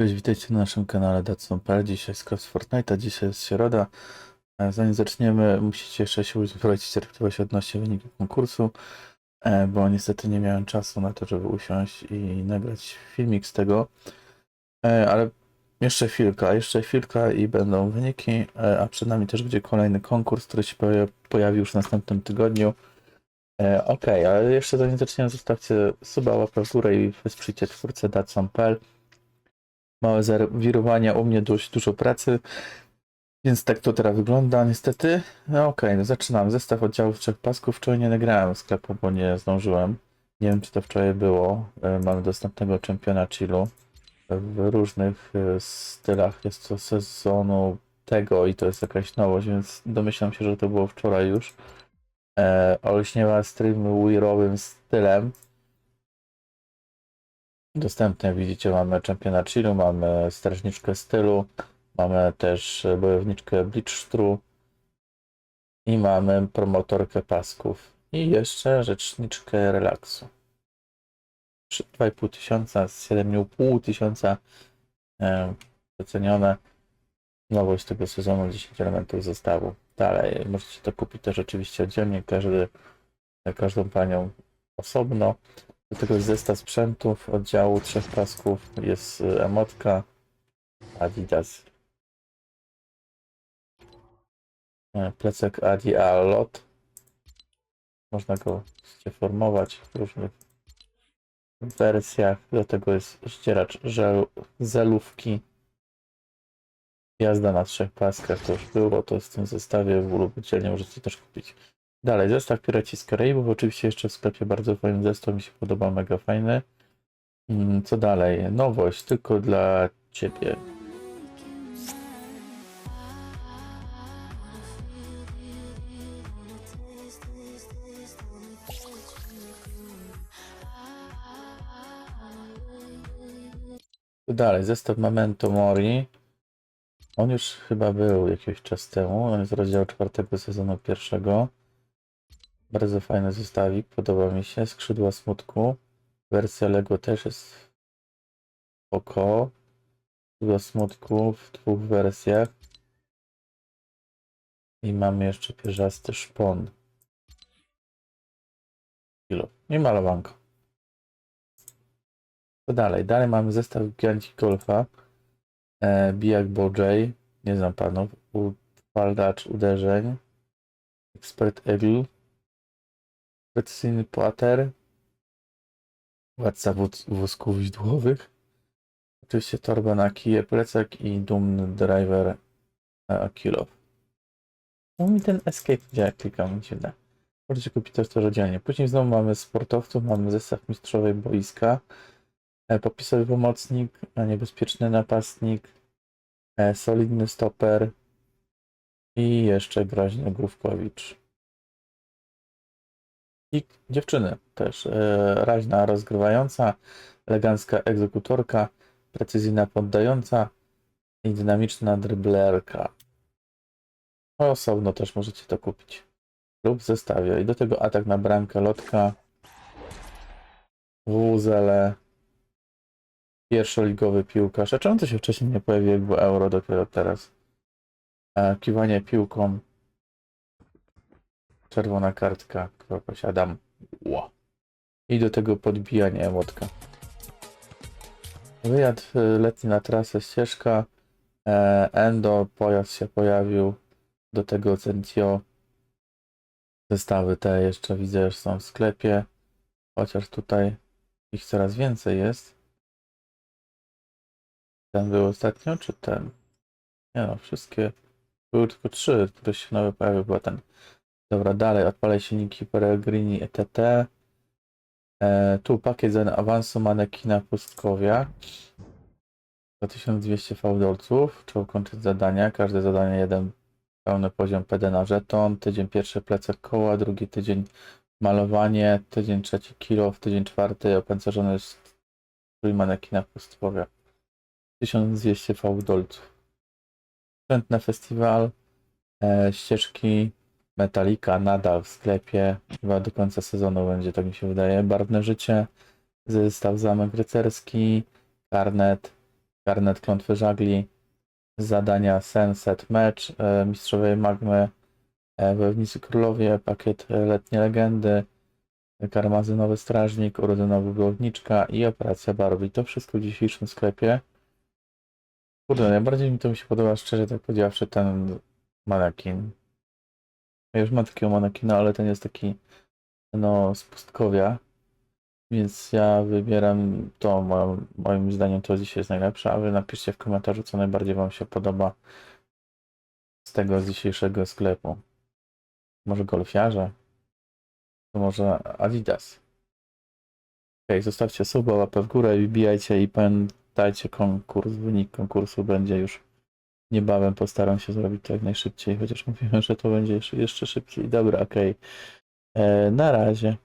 Cześć, witajcie na naszym kanale Datsun.pl. Dzisiaj z Cross Fortnite, dzisiaj jest środa. E, Zanim zaczniemy, musicie jeszcze się uzbroić cierpliwość odnośnie wyniku konkursu, e, bo niestety nie miałem czasu na to, żeby usiąść i nagrać filmik z tego. E, Ale jeszcze chwilka, jeszcze chwilka i będą wyniki, a przed nami też będzie kolejny konkurs, który się poja- pojawi już w następnym tygodniu. Okej, ale jeszcze zanim zaczniemy, zostawcie suba, łapę w górę i wesprzyjcie twórcę Datsun.pl małe zawirowania, u mnie dość dużo pracy, więc tak to teraz wygląda niestety. No okej, no zaczynam. Zestaw oddziałów trzech pasków. Wczoraj nie nagrałem sklepu, bo nie zdążyłem. Nie wiem, czy to wczoraj było. E, Mamy dostępnego czempiona chillu w różnych e, stylach. Jest to sezonu tego i to jest jakaś nowość, więc domyślam się, że to było wczoraj już. E, olśniewa stream weirowym stylem. Dostępne, widzicie, mamy czempiona chillu, mamy strażniczkę stylu, mamy też bojowniczkę Blitzstru i mamy promotorkę pasków i jeszcze rzeczniczkę relaksu. Trzy- 2,5 tysiąca z 7,5 tysiąca e. Nowość tego sezonu 10 elementów zestawu. Dalej, możecie to kupić też oczywiście oddzielnie, każdy, każdą panią osobno. Do tego jest zestaw sprzętów oddziału trzech pasków. Jest y, emotka Adidas. E, Plecak Adi. Można go formować w różnych wersjach. Do tego jest ścieracz żel, zelówki. Jazda na trzech paskach to już było, to jest w tym zestawie w lub dzielnie możecie też kupić. Dalej, zestaw Piraci z Karaibów. Oczywiście jeszcze w sklepie bardzo fajny zestaw, mi się podoba, mega fajny. Mm, Co dalej? Nowość tylko dla Ciebie. Co dalej? Zestaw Memento Mori. On już chyba był jakiś czas temu. On jest z rozdziału czwartego sezonu pierwszego. Bardzo fajny zestawik, podoba mi się. Skrzydła smutku. Wersja Lego też jest oko. Skrzydła smutku w dwóch wersjach. I mamy jeszcze pierzasty szpon. I malowanko. Co dalej? Dalej mamy zestaw giganci golfa. E, bijak Bojay. Nie znam panów. Upaldacz uderzeń. Expert Eagle. Precyzyjny płater. Władca wóz- wózków widłowych. Oczywiście torba na kije, plecak i dumny driver e, Akilow. No mi ten escape działa, jak klikam, mi się da. Możecie kupić też to rozdzielnie. Później znowu mamy sportowców, mamy zestaw mistrzowej boiska, e, popisowy pomocnik, e, niebezpieczny napastnik, solidny stoper i jeszcze groźny Główkowicz. I dziewczyny też. E, raźna rozgrywająca, elegancka egzekutorka, precyzyjna poddająca i dynamiczna dryblerka. Osobno też możecie to kupić. Lub w zestawie. I do tego atak na bramkę, lotka, wuzele, pierwszoligowy piłkarz. A czemu to się wcześniej nie pojawiło, jak było euro dopiero teraz? E, kiwanie piłką, Czerwona kartka, którą posiadam. Ło. I do tego podbijanie emotka. Wyjazd y, letni na trasę, ścieżka. E, Endo, pojazd się pojawił. Do tego Centio. Zestawy te jeszcze widzę, że są w sklepie. Chociaż tutaj ich coraz więcej jest. Ten był ostatnio, czy ten? Nie no, wszystkie. Były tylko trzy, które się nowe pojawiły. Była ten Dobra, dalej odpalaj silniki Peregrini ETT. E, tu pakiet za awansu manekina pustkowia. Za 1200 fałdolców. Trzeba ukończyć zadania. Każde zadanie jeden pełny poziom PD na żeton. Tydzień pierwszy plecak koła, drugi tydzień malowanie, tydzień trzeci kilo, tydzień czwarty opancerzony strój manekina pustkowia. 1200 fałdolców. Sprzęt na festiwal. E, ścieżki Metallica nadal w sklepie. Chyba do końca sezonu będzie, tak mi się wydaje. Barwne życie, zestaw zamek rycerski, karnet, Garnet Klątwy Żagli, zadania Sunset Match, e, Mistrzowie Magmy, e, Wojownicy Królowie, pakiet e, Letnie Legendy, Karmazynowy Strażnik, Urodzinowy Głowniczka i Operacja Barbie. To wszystko w dzisiejszym sklepie. Kurde, najbardziej mi to mi się podoba, szczerze tak powiedziawszy, ten manekin. Ja już mam takiego manekina, ale ten jest taki, no, z pustkowia. Więc ja wybieram to, moim, moim zdaniem to dzisiaj jest najlepsze, a wy napiszcie w komentarzu, co najbardziej wam się podoba z tego z dzisiejszego sklepu. Może golfiarze? To może Adidas? Okej, zostawcie suba, łapę w górę i wbijajcie i pamiętajcie konkurs, wynik konkursu będzie już niebawem, postaram się zrobić to jak najszybciej, chociaż mówiłem, że to będzie jeszcze, szybciej. Dobra, okej. E, Na razie.